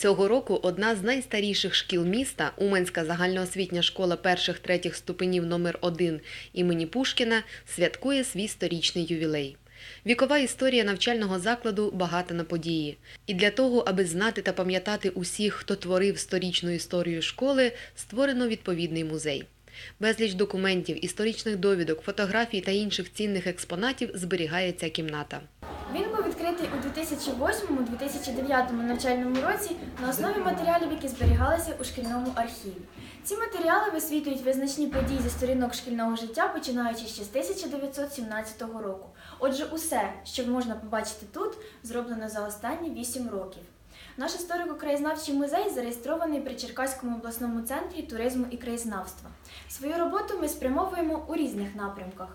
Цього року одна з найстаріших шкіл міста, Уманська загальноосвітня школа перших-третіх ступенів номер 1 імені Пушкіна, святкує свій сторічний ювілей. Вікова історія навчального закладу багата на події. І для того, аби знати та пам'ятати усіх, хто творив сторічну історію школи, створено відповідний музей. Безліч документів, історичних довідок, фотографій та інших цінних експонатів зберігає ця кімната. 2008-2009 навчальному році на основі матеріалів, які зберігалися у шкільному архіві. Ці матеріали висвітлюють визначні події зі сторінок шкільного життя, починаючи ще з 1917 року. Отже, усе, що можна побачити тут, зроблено за останні 8 років. Наш історико-краєзнавчий музей зареєстрований при Черкаському обласному центрі туризму і краєзнавства. Свою роботу ми спрямовуємо у різних напрямках.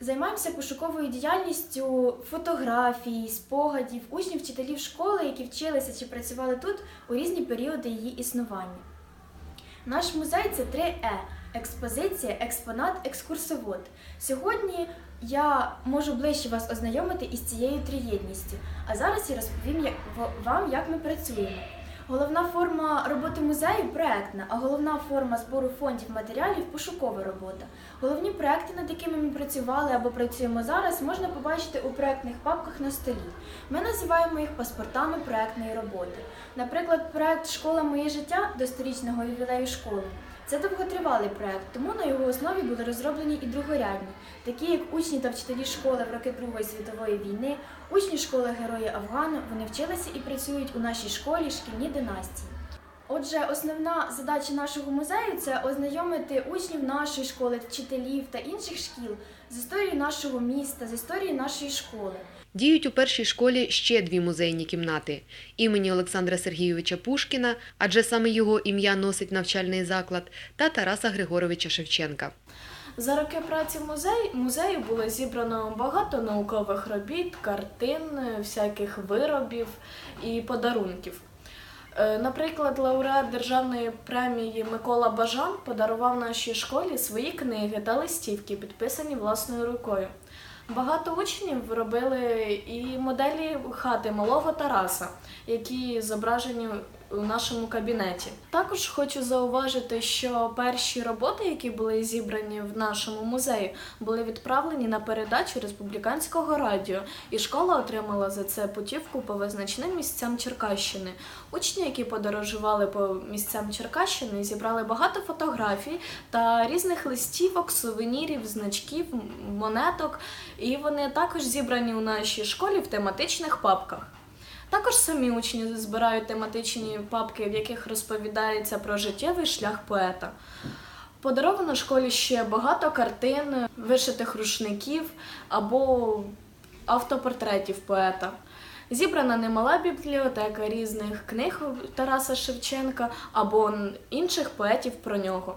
Займаємося пошуковою діяльністю фотографій, спогадів, учнів, вчителів школи, які вчилися чи працювали тут у різні періоди її існування. Наш музей це 3Е експозиція, експонат, екскурсовод. Сьогодні я можу ближче вас ознайомити із цією триєдністю. А зараз я розповім вам, як ми працюємо. Головна форма роботи музею проектна, а головна форма збору фондів матеріалів пошукова робота. Головні проекти, над якими ми працювали або працюємо зараз, можна побачити у проектних папках на столі. Ми називаємо їх паспортами проектної роботи. Наприклад, проект Школа моє життя до сторічного ювілею школи. Це довготривалий проект, тому на його основі були розроблені і другорядні, такі як учні та вчителі школи в роки Другої світової війни, учні школи Герої Афгану. Вони вчилися і працюють у нашій школі шкільні династії. Отже, основна задача нашого музею це ознайомити учнів нашої школи, вчителів та інших шкіл з історією нашого міста, з історією нашої школи. Діють у першій школі ще дві музейні кімнати імені Олександра Сергійовича Пушкіна, адже саме його ім'я носить навчальний заклад, та Тараса Григоровича Шевченка. За роки праці в музеї музею було зібрано багато наукових робіт, картин, всяких виробів і подарунків. Е, Наприклад, лауреат державної премії Микола Бажан подарував нашій школі свої книги та листівки, підписані власною рукою. Багато учнів робили і моделі хати малого Тараса, які зображені у нашому кабінеті. Також хочу зауважити, що перші роботи, які були зібрані в нашому музеї, були відправлені на передачу республіканського радіо, і школа отримала за це путівку по визначним місцям Черкащини. Учні, які подорожували по місцям Черкащини, зібрали багато фотографій та різних листівок, сувенірів, значків, монеток, і вони також зібрані у нашій школі в тематичних папках. Також самі учні збирають тематичні папки, в яких розповідається про життєвий шлях поета. Подаровано школі ще багато картин, вишитих рушників або автопортретів поета. Зібрана немала бібліотека різних книг Тараса Шевченка або інших поетів про нього.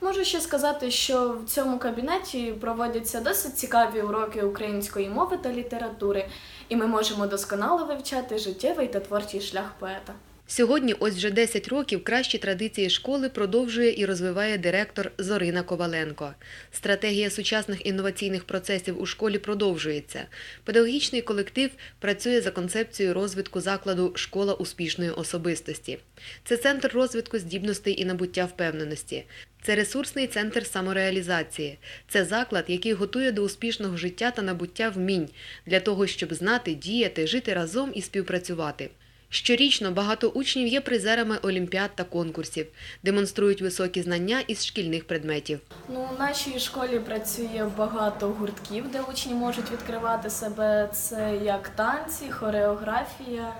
Можу ще сказати, що в цьому кабінеті проводяться досить цікаві уроки української мови та літератури, і ми можемо досконало вивчати життєвий та творчий шлях поета. Сьогодні, ось вже 10 років, кращі традиції школи продовжує і розвиває директор Зорина Коваленко. Стратегія сучасних інноваційних процесів у школі продовжується. Педагогічний колектив працює за концепцією розвитку закладу Школа успішної особистості. Це центр розвитку здібностей і набуття впевненості. Це ресурсний центр самореалізації. Це заклад, який готує до успішного життя та набуття вмінь для того, щоб знати, діяти, жити разом і співпрацювати. Щорічно багато учнів є призерами олімпіад та конкурсів, демонструють високі знання із шкільних предметів. Ну, у нашій школі працює багато гуртків, де учні можуть відкривати себе. Це як танці, хореографія.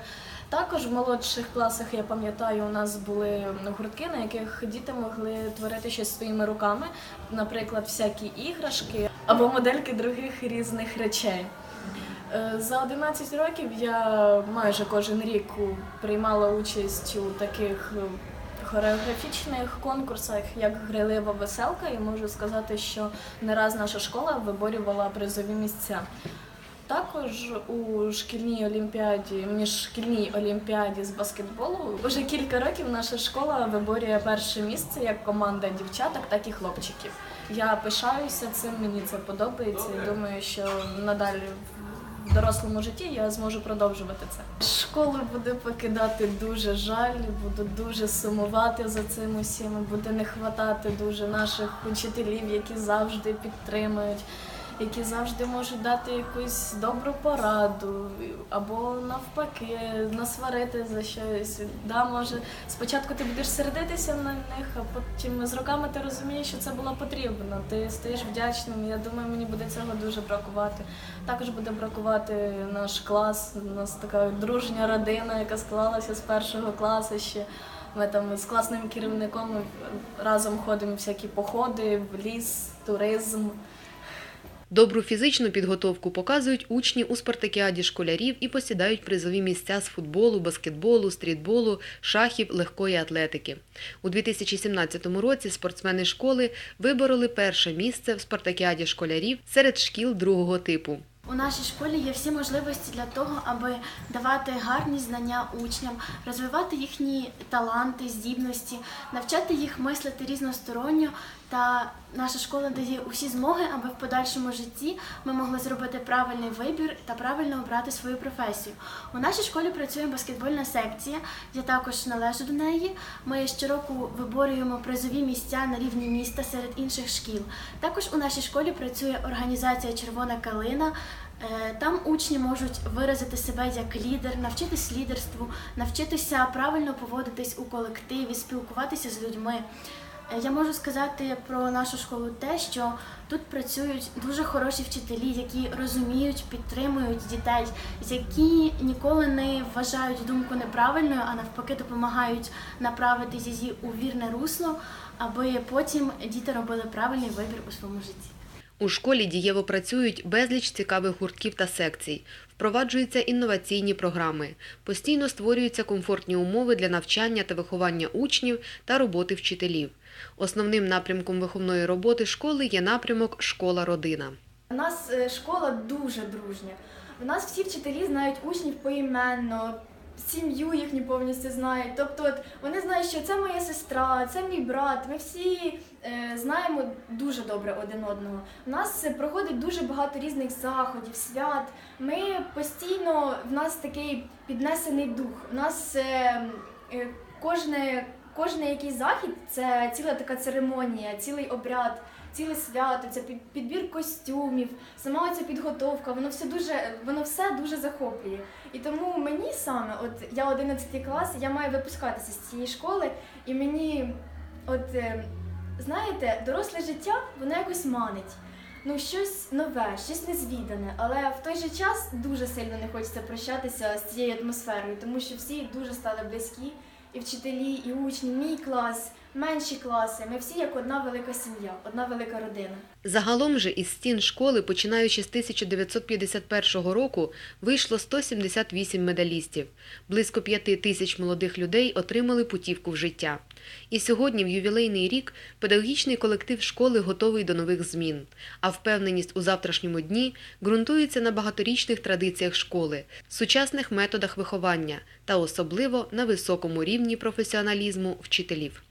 Також в молодших класах, я пам'ятаю, у нас були гуртки, на яких діти могли творити щось своїми руками, наприклад, всякі іграшки або модельки других різних речей. Е, За 11 років я майже кожен рік приймала участь у таких е, хореографічних конкурсах, як грайлива веселка, і можу сказати, що не раз наша школа виборювала призові місця. Також у шкільній олімпіаді, міжшкільній олімпіаді з баскетболу вже кілька років наша школа виборює перше місце як команда дівчаток, так і хлопчиків. Я пишаюся цим, мені це подобається і думаю, що надалі в дорослому житті я зможу продовжувати це. Школу буде покидати дуже жаль, буду дуже сумувати за цим усім. Буде не хватати дуже наших учителів, які завжди підтримують, які завжди можуть дати якусь добру пораду, або навпаки, насварити за щось. Да, може, спочатку ти будеш сердитися на них, а потім з роками ти розумієш, що це було потрібно. Ти стаєш вдячним. Я думаю, мені буде цього дуже бракувати. Також буде бракувати наш клас. У нас така дружня родина, яка склалася з першого класу ще. Ми там з класним керівником разом ходимо всякі походи, в ліс, туризм. Добру фізичну підготовку показують учні у спартакіаді школярів і посідають призові місця з футболу, баскетболу, стрітболу, шахів, легкої атлетики. У 2017 році спортсмени школи вибороли перше місце в спартакіаді школярів серед шкіл другого типу. У нашій школі є всі можливості для того, аби давати гарні знання учням, розвивати їхні таланти, здібності, навчати їх мислити різносторонньо. Та наша школа дає усі змоги, аби в подальшому житті ми могли зробити правильний вибір та правильно обрати свою професію. У нашій школі працює баскетбольна секція, я також належу до неї. Ми щороку виборюємо призові місця на рівні міста серед інших шкіл. Також у нашій школі працює організація Червона калина. Е, Там учні можуть виразити себе як лідер, навчитись лідерству, навчитися правильно поводитись у колективі, спілкуватися з людьми. Е, Я можу сказати про нашу школу те, що тут працюють дуже хороші вчителі, які розуміють, підтримують дітей, які ніколи не вважають думку неправильною, а навпаки допомагають направити її у вірне русло, аби потім діти робили правильний вибір у своєму житті. У школі дієво працюють безліч цікавих гуртків та секцій, впроваджуються інноваційні програми, постійно створюються комфортні умови для навчання та виховання учнів та роботи вчителів. Основним напрямком виховної роботи школи є напрямок Школа-родина. У нас е, школа дуже дружня. У нас всі вчителі знають учнів поіменно, сім'ю їхню повністю знають. Тобто, от, вони знають, що це моя сестра, це мій брат. Ми всі е, знаємо дуже добре один одного. У нас е, проходить дуже багато різних заходів, свят. Ми постійно в нас такий піднесений дух. У нас е, е, кожне, кожний якийсь захід це ціла така церемонія, цілий обряд ціле свято, це підбір костюмів, сама ця підготовка, воно все дуже, воно все дуже захоплює. І тому мені саме, от я 11 клас, я маю випускатися з цієї школи, і мені, от е, знаєте, доросле життя воно якось манить. Ну, щось нове, щось незвідане, але в той же час дуже сильно не хочеться прощатися з цією атмосферою, тому що всі дуже стали близькі, і вчителі, і учні, мій клас, менші класи. Ми всі як одна велика сім'я, одна велика родина. Загалом же із стін школи, починаючи з 1951 року, вийшло 178 медалістів. Близько п'яти тисяч молодих людей отримали путівку в життя. І сьогодні, в ювілейний рік, педагогічний колектив школи готовий до нових змін. А впевненість у завтрашньому дні ґрунтується на багаторічних традиціях школи, сучасних методах виховання та особливо на високому рівні професіоналізму вчителів.